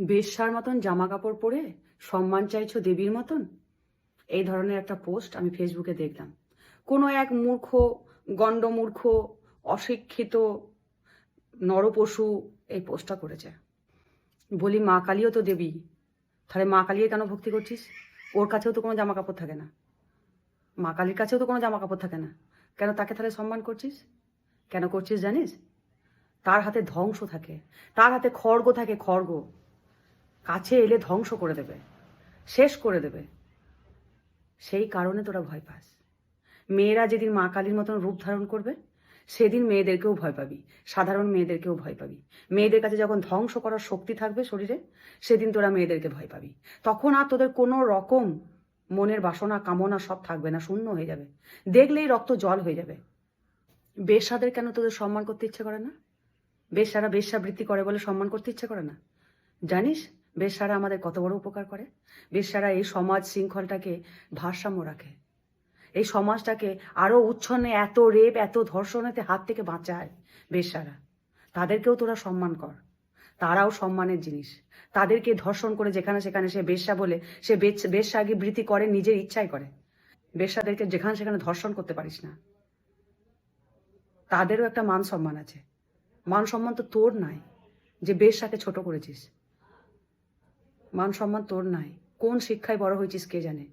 বেশ্যার মতন জামা কাপড় পরে সম্মান চাইছো দেবীর মতন? এই ধরনের একটা পোস্ট আমি ফেসবুকে দেখলাম। কোনো এক মূর্খ, গণ্ডমূর্খ, অশিক্ষিত, নরপশু এই পোস্টটা করেছে। বলি, মা কালীও তো দেবী। তাহলে মা কালীর কেন ভক্তি করছিস? ওর কাছেও তো কোনো জামা কাপড় থাকে না। মা কালীর কাছেও তো কোনো জামা কাপড় থাকে না। কেন তাকে তাহলে সম্মান করছিস? কেন করছিস জানিস? তার হাতে ধ্বংস থাকে। তার হাতে খড়গ থাকে খড়গ। কাছে এলে ধ্বংস করে দেবে, শেষ করে দেবে। সেই কারণে তোরা ভয় পাস। মেয়েরা যেদিন মা কালীর মতন রূপ ধারণ করবে, সেদিন মেয়েদেরকেও ভয় পাবি, সাধারণ মেয়েদেরকেও ভয় পাবি। মেয়েদের কাছে যখন ধ্বংস করার শক্তি থাকবে শরীরে, সেদিন তোরা মেয়েদেরকে ভয় পাবি। তখন আর তোদের কোনো রকম মনের বাসনা, কামনা সব থাকবে না, শূন্য হয়ে যাবে। দেখলেই রক্ত জল হয়ে যাবে। বেশাদের কেন তোদের সম্মান করতে ইচ্ছে করে না? বেশ্যারা বেশ্যাবৃত্তি করে বলে সম্মান করতে ইচ্ছে করে না? জানিস বেশ্যারা আমাদের কত বড় উপকার করে? বেশ্যারা এই সমাজ শৃঙ্খলটাকে ভারসাম্য রাখে। এই সমাজটাকে আরও উচ্ছন্নে, এত রেপ, এত ধর্ষণেতে হাত থেকে বাঁচায় বেশ্যারা তাদেরকেও তোরা সম্মান কর। তারাও সম্মানের জিনিস। তাদেরকে ধর্ষণ করে যেখানে সেখানে সে বেশ্যা বলে, সে বেশ্যাগি বৃত্তি করে, নিজের ইচ্ছাই করে। বেশ্যাদেরকে যেখানে সেখানে ধর্ষণ করতে পারিস না। তাদেরও একটা মান সম্মান আছে। মান সম্মান তো তোর নাই, যে বেশ্যাকে ছোট করেছিস। মান সম্মান তোর নাই। কোন শিক্ষায় বড় হয়েছিস কে জানে?